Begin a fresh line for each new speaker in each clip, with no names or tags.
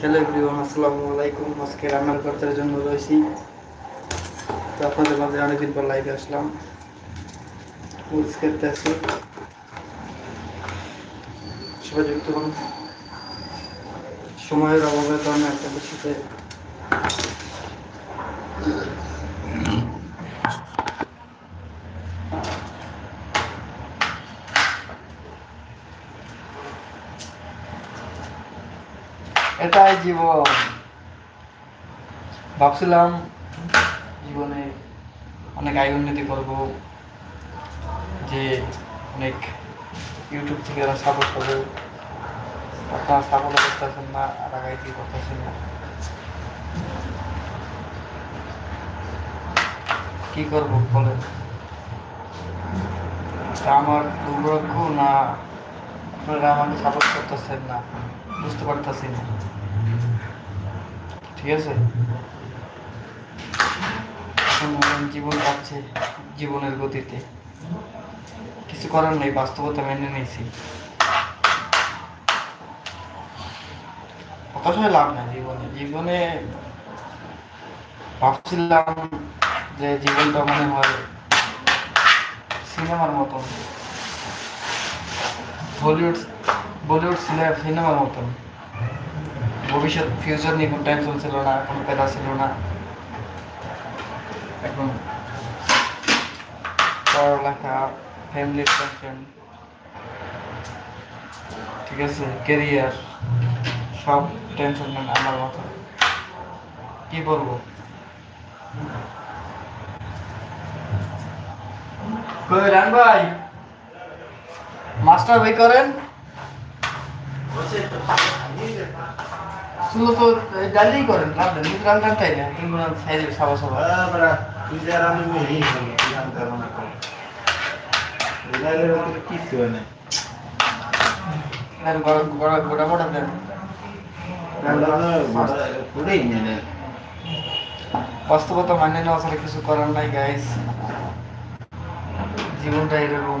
Hello everyone, আসসালামু আলাইকুম। আজকে রান্নার খরচার জন্য রয়েছি। তো আপনাদের মাঝে অনেকদিন পর লাইভে আসলাম। খেতে আছি সবাই যুক্ত হন। সময়ের অভাবের কারণে একটা সাথে এটাই জীবন ভাবছিলাম জীবনে অনেক আয় উন্নতি করব, যে অনেক ইউটিউব থেকে ওরা সাপোর্ট করবে, আপনারা সাপোর্ট করতেছেন না আর আগাইতে করতেছেন না। কি করব বলেন? তা আমার দুর্ভাগ্য না, আপনারা আমাকে সাপোর্ট করতেছেন না, বুঝতে পারতেছি না। ঠিক আছে? জীবন যাচ্ছে জীবনের গতিতে। কিছু করার নেই, বাস্তবতা মেনে নিয়েছি। হতাশায় লাভ নাই জীবনে। জীবনে ভাবছিলাম যে জীবনটা মনে হয় সিনেমার মতন। বলিউড বলিউড সিনেমার মতন। ভবিষ্যৎ ফিউচার নিয়ে কোনো টেনশন ছিল না, কোনো পেদা ছিল না। এখন পড়ালেখা ফ্যামিলির টেনশন ঠিক আছে কেরিয়ার সব টেনশন নেন আমার মাথায় কি বলব? রান ভাই? মাস্টার ভাই করেন? শুধু তো ডালি করেন লাভ নেই কিন্তু রান টান খাই না কিন্তু খাই দেবে সাবা সাবা। আর গড়া গড়া গোটা মোটা দেন। বাস্তবতা মানে নেওয়া ছাড়া কিছু করার নাই গাইস জীবনটা এরকম।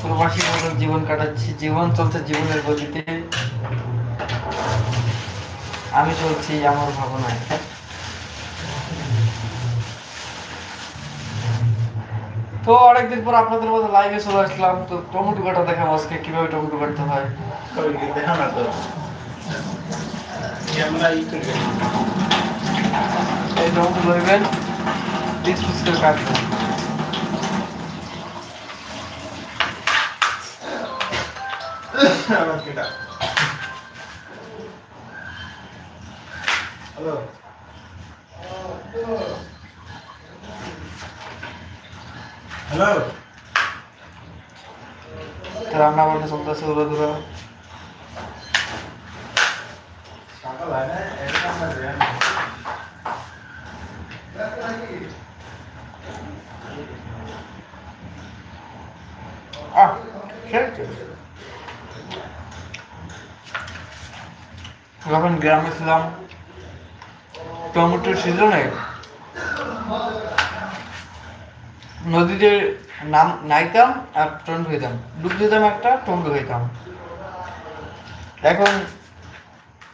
প্রবাসী মতো জীবন কাটাচ্ছি জীবন চলছে জীবনের গতিতে। আমি চলছি আমার ভাবনায়। তো অনেকদিন পর আপনাদের মধ্যে লাইভে চলে আসলাম। তো টমেটো কাটা দেখাম আজকে কীভাবে টমেটো কাটতে হয়। এই টমেটো লইবেন পিস পিস করে কাটবেন।
হ্যালো হ্যালো
তো রান্না বান্না চলতেছে দূরে। দূরে
সকাল হয় না এটা আমরা জানি
আহ খেয়েছে যখন গ্রামে ছিলাম, টমেটোর সিজনে নদীতে নাম, নাইতাম আর টমেটো খেতাম ডুব দিতাম একটা টমেটো খেতাম এখন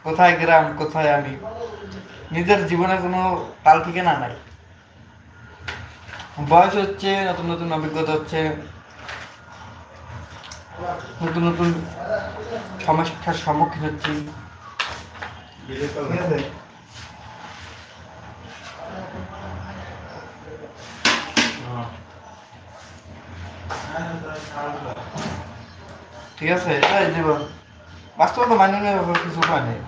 কোথায় গ্রাম, কোথায় আমি? নিজের জীবনে কোনো তাল ঠিকানা নাই। বয়স হচ্ছে, নতুন নতুন অভিজ্ঞতা হচ্ছে। নতুন নতুন সমস্যার সম্মুখীন হচ্ছি।
কল
ঠিক আছে ঠিক আছে এটাই জীবন বাস্তবতা মান্য নেওয়ার কিছু উপায় নেই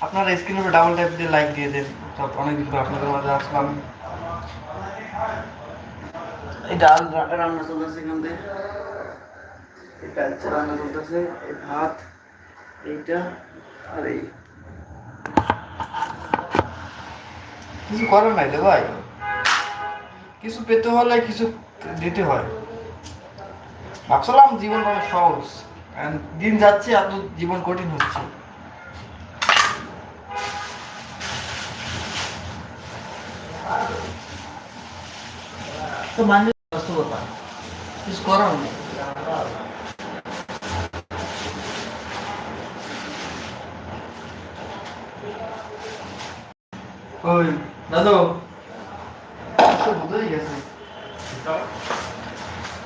আপনারা স্ক্রিনের উপর ডাবল ট্যাপ দিয়ে লাইক দিয়ে দেন সব অনেকদিন পর আপনাদের মাঝে আসলাম। এই ডাল রা- রান্না চলতেছে এখান থেকে এটা হচ্ছে রান্না করতেছে এই ভাত এইটা আর এই। কিছু করার নাই রে ভাই। কিছু পেতে হলে কিছু দিতে হয়। ভাবছিলাম জীবন অনেক সহজ। দিন যাচ্ছে এত জীবন কঠিন হচ্ছে। তো মানুষ বাস্তবতা কিছু করার নেই। ওই দাদু তো বুঝেই গেছে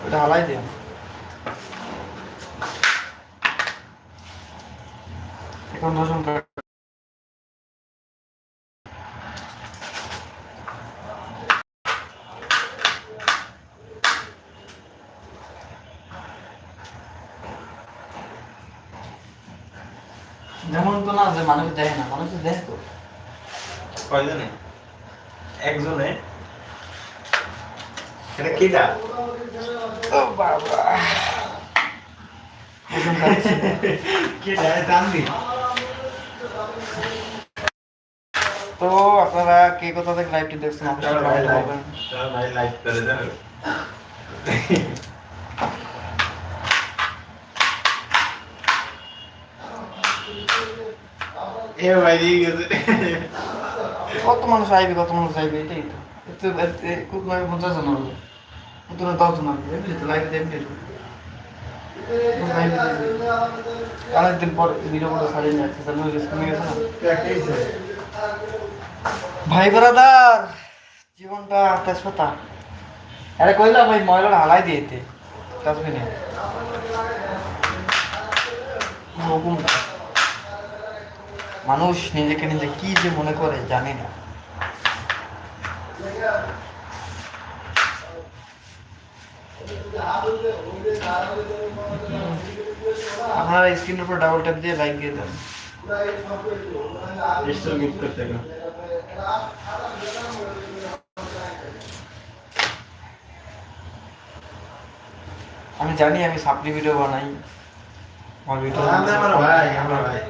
ওটা হালাই দিন এখন রসুন কাট যেমন তো না যে মানুষ দেয় না মানুষ দেয় তো
কয়জনে? একজনে? এটা কিটা?
ও বাবা। রসুন কাটছি
কিটা
তো আপনারা কে কোথা থেকে লাইভটি দেখছেন কমেন্টে
ভাই লাইক করে দাও এ ভাই দিয়ে গেছে
কত মানুষ আইবে, কত মানুষ আইবে এটাই তো। এতে নয়, পঞ্চাশ জন হবে। কত না দশ জন হবে। এমনি তো লাইভে এমনি অনেকদিন পর ভিডিও করে ছাড়িয়ে নিয়ে যাচ্ছে তাহলে কমে গেছে না? ভাই ব্রাদার, জীবনটা তেজপাতা। আরে কইলা ভাই, ময়লাটা হালাই দিয়েতে ডাস্টবিনে হুকুম মানুষ নিজেকে নিজে কি যে মনে করে জানি না। আপনারা স্ক্রিনের উপর ডাবল ট্যাপ দিয়ে লাইক দিয়ে দেন। আমি জানি আমি সাপ্লি ভিডিও বানাই। আমার ভিডিও
ভাই আমার ভাই।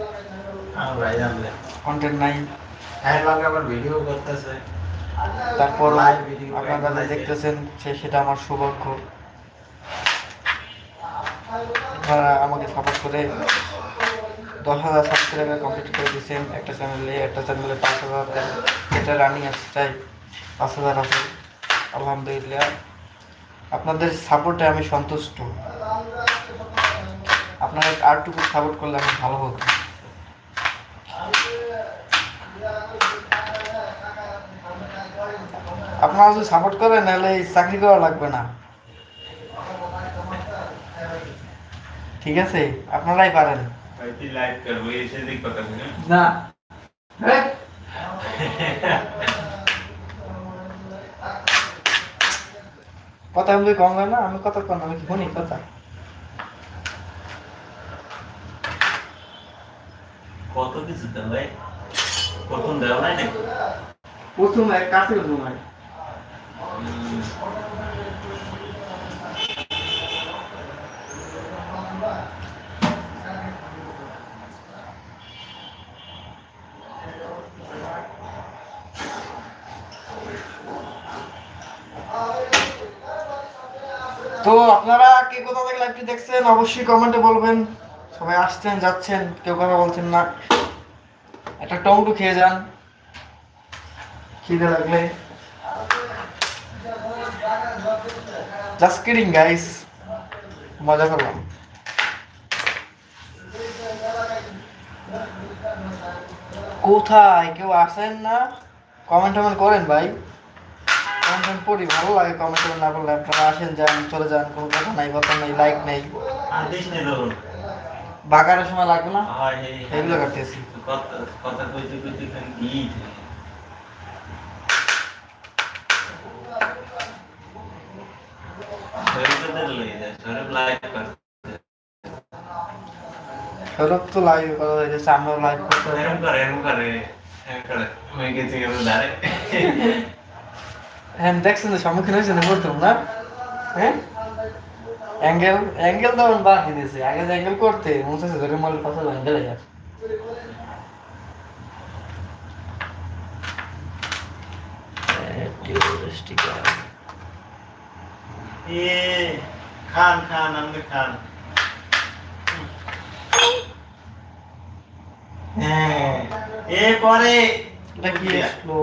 ভাই জানলে
কন্টেন্ট নাই।
হ্যাঁ আবার ভিডিও করতেছে।
তারপর আপনারা দেখতেছেন সে সেটা আমার সৌভাগ্য। আপনারা আমাকে সাপোর্ট করে দশ হাজার সাবস্ক্রাইবার কমপ্লিট করে দিয়েছেন। একটা চ্যানেলে একটা চ্যানেলে পাঁচ হাজার দেন। এটা রানিং আসতে চাই পাঁচ হাজার আছে। আলহামদুলিল্লাহ। আপনাদের সাপোর্টে আমি সন্তুষ্ট। আপনারা আরটুকু সাপোর্ট করলে আমি ভালো হতো। আপনারা যদি সাপোর্ট করেন তাহলে এই চাকরি করা লাগবে না। ঠিক আছে? আপনারাই পারেন। না। কথা বলি হ্যাঁ? কম না আমি কথা কম আমি শুনি কথা?
কত কিছু দেওয়া হয় প্রথম দেওয়া নাই না
প্রথম এক কাছে
তোমার
তো আপনারা কে কোথা থেকে লাইভটি দেখছেন, অবশ্যই কমেন্টে বলবেন। সবাই আসছেন, যাচ্ছেন, কেউ কথা বলছেন না। একটা টমেটো খেয়ে যান। খিদে লাগলে জাস্ট কিডিং গাইস মজা করলাম। কোথায়? কেউ আসেন না? কমেন্ট টমেন্ট করেন ভাই। কমেন্ট টমেন্ট পড়ি ভালো লাগে কমেন্ট টমেন্ট না করলে আপনারা আসেন যান চলে যান কোনো কথা নাই কথা নাই লাইক নেই। বাগানের সময় লাগবে না?
হয় এই
এগুলো কাটতেছি
কথা কথা কইতে কইতে খান কি শরীরতে লই যায় শরীর লাইভ কর
সৌরভ তো লাইভ কথা হয়েছে আমরাও লাইভ করতে
এরকম করে এরকম করে এরকম করে হয়ে গেছে কেমন দাঁড়ে
হ্যাঁ দেখছেন তো সম্মুখীন হয়েছেন প্রথম না হ্যাঁ অ্যাঙ্গেল অ্যাঙ্গেল তো বাদ দিয়েছে আগে অ্যাঙ্গেল করতে মনে হচ্ছে ধরে মালের পাশে অ্যাঙ্গেল যায় স্টিকার
এ খান খান আপনি খান। হ্যাঁ এ পরে।
এটা কি আসলো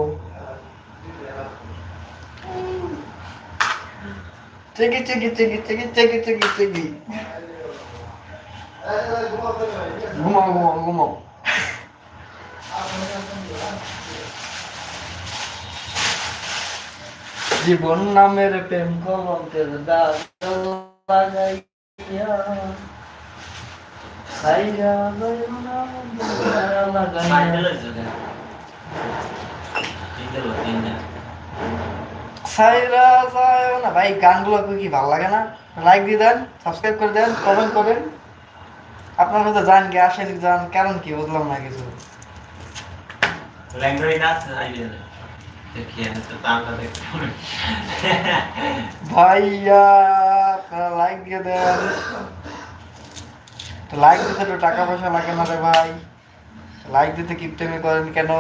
চেকি চেকি চেকি চেকি চেকি চেকি চেকি। ঘুমাও ঘুমাও ঘুমাও। জীবন নামের প্রেম কলঙ্কের দাগ লাগাইয়া সাইরা না। সাইরা যায় না। ভাই গানগুলো কি ভালো লাগে না? লাইক দিয়ে দেন সাবস্ক্রাইব করে দেন কমেন্ট করেন। আপনার হয়তো জান কি আসেন জান কারণ কি বুঝলাম না কিছু।
ল্যাঙ্গুয়েজ আছে
ভাইয়া লাইক দিয়ে দেন। লাইক দিতে তো টাকা পয়সা লাগে না রে ভাই। লাইক দিতে কিপটেমি করেন কেন?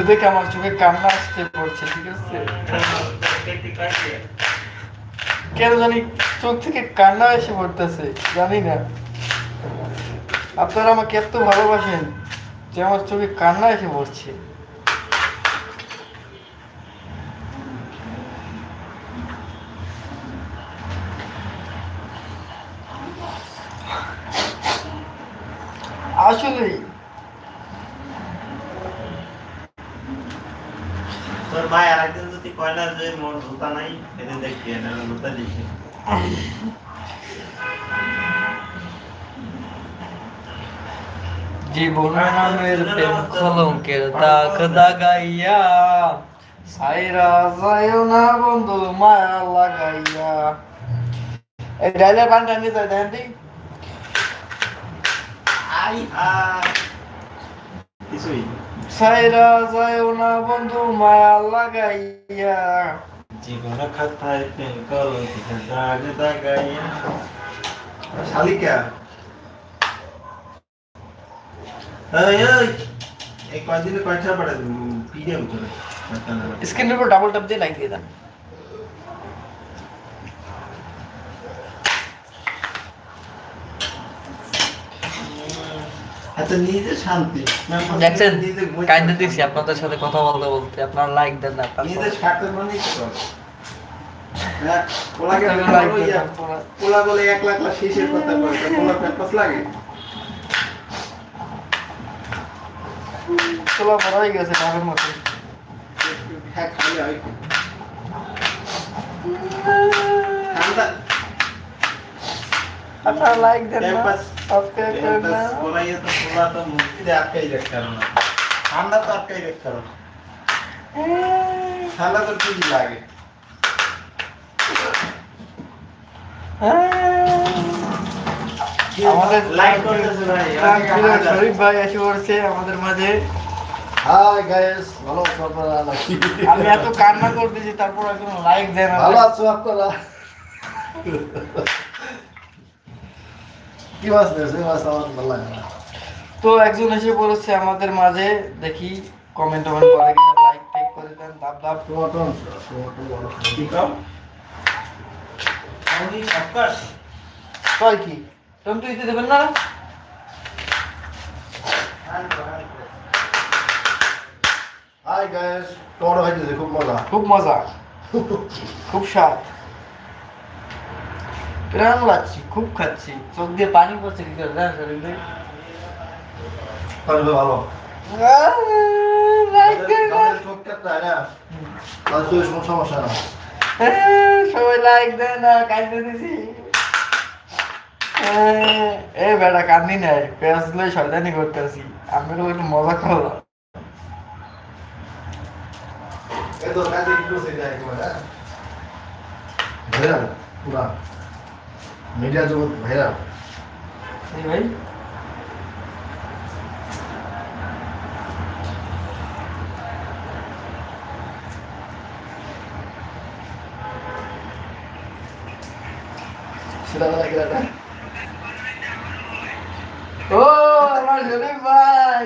ভিউ দেখে আমার চোখে কান্না আসতে পড়ছে, ঠিক আছে? কেন জানি চোখ থেকে কান্না এসে পড়তেছে, জানি না। আপনারা আমাকে এত ভালোবাসেন যে আমার চোখে কান্না এসে পড়ছে। আসলেই
ভাই আরেকদিন যদি কয়লা যে মোর জুতা নাই সেদিন দেখি না জুতা দিছি।
জীবন নামের প্রেম কলঙ্কের দাগ দাগাইয়া সাইরা যায় না বন্ধু মায়া লাগাইয়া। এই ডাইলের পানটা নিতে দেন দি।
আই হাই কিছুই
সাইরা যায় না বন্ধু মায়া লাগাইয়া।
জীবন খাতায় পেন কলঙ্কিত দাগ দাগাইয়া। শালিকা। এই কয়দিনে কয়টা পড়ে? পিডিএম করে।
স্ক্রিনের উপর ডাবল ট্যাপ দিয়ে লাইন দিয়ে দেন।
এত নিজে শান্তি।
দেখছেন। দিছি আপনাদের সাথে কথা বলতে বলতে আপনারা লাইক দেন না
মানে বলো এক লাখ লাখ শেষের কথা প্যাপাস লাগে?
গেছে মতো।
হ্যাঁ
আপনারা লাইক দেন না। না?
প্যাপাস তো আটকাই রাখতে পারো না ঠান্ডা তো আটকাই রাখতে পারো না। ঠান্ডা তো ঠিকই লাগে?
আমাদের
লাইক করতেছে ভাই
শরীফ ভাই এসে পড়ছে আমাদের মাঝে।
হাই গাইস ভালো আছো আপনারা?
আমি এত কান্না করতেছি তারপর একদম লাইক দেন না।
ভালো আছো আপনারা? কি মাছ নেই মাছ আমার ভালো লাগে না।
তো একজন এসে পড়েছে আমাদের মাঝে দেখি কমেন্ট টমেন্ট করে কিনা লাইক টেক করে দেন দাব দাব
আমি
কয় কি? তুমি দেবেন না?
হাই গাইস খাইতেছি খুব মজা।
খুব মজা। খুব স্বাদ। প্রাণ লাগছি খুব খাচ্ছি চোখ দিয়ে পানি পড়ছে কি করে শরীরে
ভালো হয়
হ্যাঁ, সবাই লাইক দেয় না দিছি এ বেটা কান্দি নাই পেঁয়াজ লই শয়তানি করতেছি আমি তো একটু মজা করলাম
এ তো কাজে একটু সে যায় একেবারে ভাইরাল পুরা মিডিয়া জগৎ ভাইরাল
এই ভাই।
বলা গেল না
ও আমার শরীফ ভাই।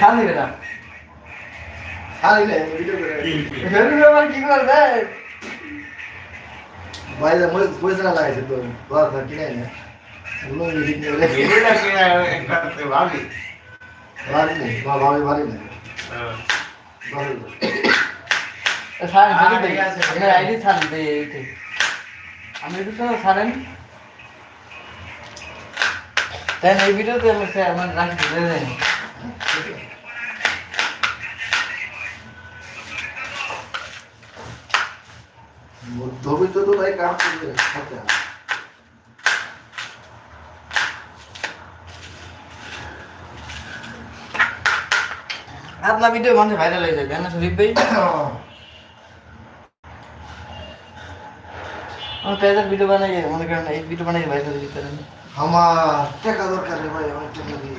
সামনে গেলাম
আরে না। ভিডিও করে
কি করবে
বাইরে পয়সা লাগাইছে তো দশ হাজার কিনে না
ভাবি
ভালো নেই ভাবে ভালো নেই
আমি ছাড়েন তাই এই ভিডিওতে আমি আমার রাখি
মধ্যবিত্ত তো ভাই কাম করবে
আপনার ভিডিও মানুষ ভাইরাল হয়ে যাবে না শরীফ ভাই? আমার পেজের ভিডিও বানাই মনে করেন এই ভিডিও বানাই ভাইরাল হয়ে যেতে
আমার টাকা দরকার ভাই অনেক টাকা দিয়ে।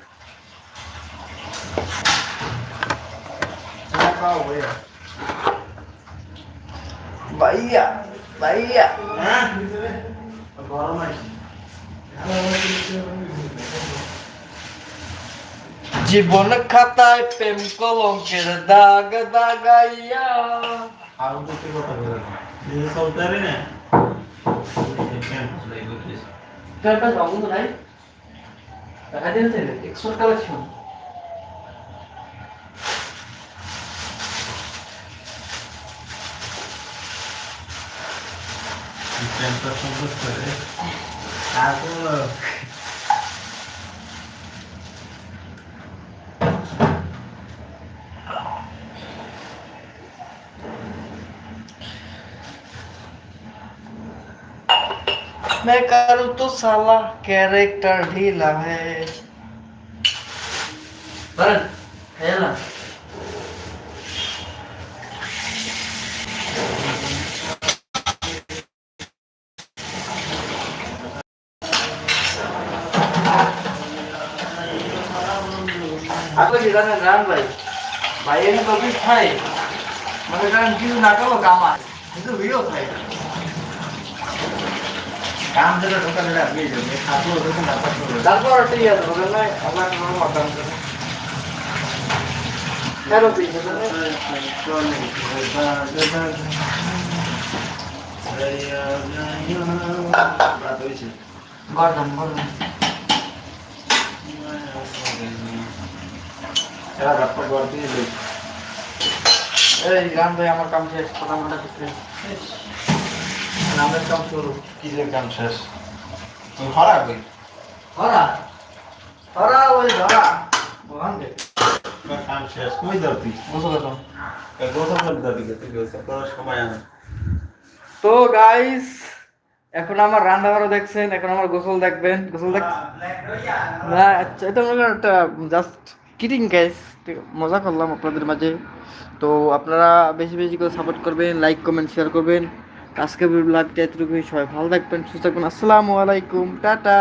খাওয়া হয়ে ভাইয়া
ভাইয়া
হ্যাঁ
গরম আছে
জীবন খাতায় প্রেম কলঙ্কের দাগ দাগাইয়া
আর করতে কথা বলে না
मैं करूँ तो साला कैरेक्टर ढीला है। ગાને રામભાઈ ભાઈ એને પબ્લિશ થાય મને કારણ કીધું ના કરો કામ આ
કીધું વિડીયો થાય কাম যেটা ঢোকালে আপনি যাবেন খাতো ওরকম না
তারপর ঠিক আছে ওখানে না আমার কোনো মতাম কেন তুই
গর্দম গর্দম
এই রাম ভাই আমার কাম শেষ কথা বলা কাম শুরু।
কাম শেষ? তুই হরা কই?
হরা হরা ওই ধরা। বহান দে
কাম শেষ। কই দাও তুই
বুঝো কথা
গোসল তুই গোসল করার সময় আনে
তো গাইস এখন আমার রান্না বাড়া দেখছেন এখন আমার গোসল দেখবেন। গোসল দেখ না আচ্ছা এটা একটা জাস্ট কিটিং গাইস মজা করলাম আপনাদের মাঝে। তো আপনারা বেশি বেশি করে সাপোর্ট করবেন লাইক কমেন্ট শেয়ার করবেন। আজকে ব্লগটা এতটুকুই। সবাই ভালো থাকবেন, সুস্থ থাকবেন। আসসালামু আলাইকুম। টাটা।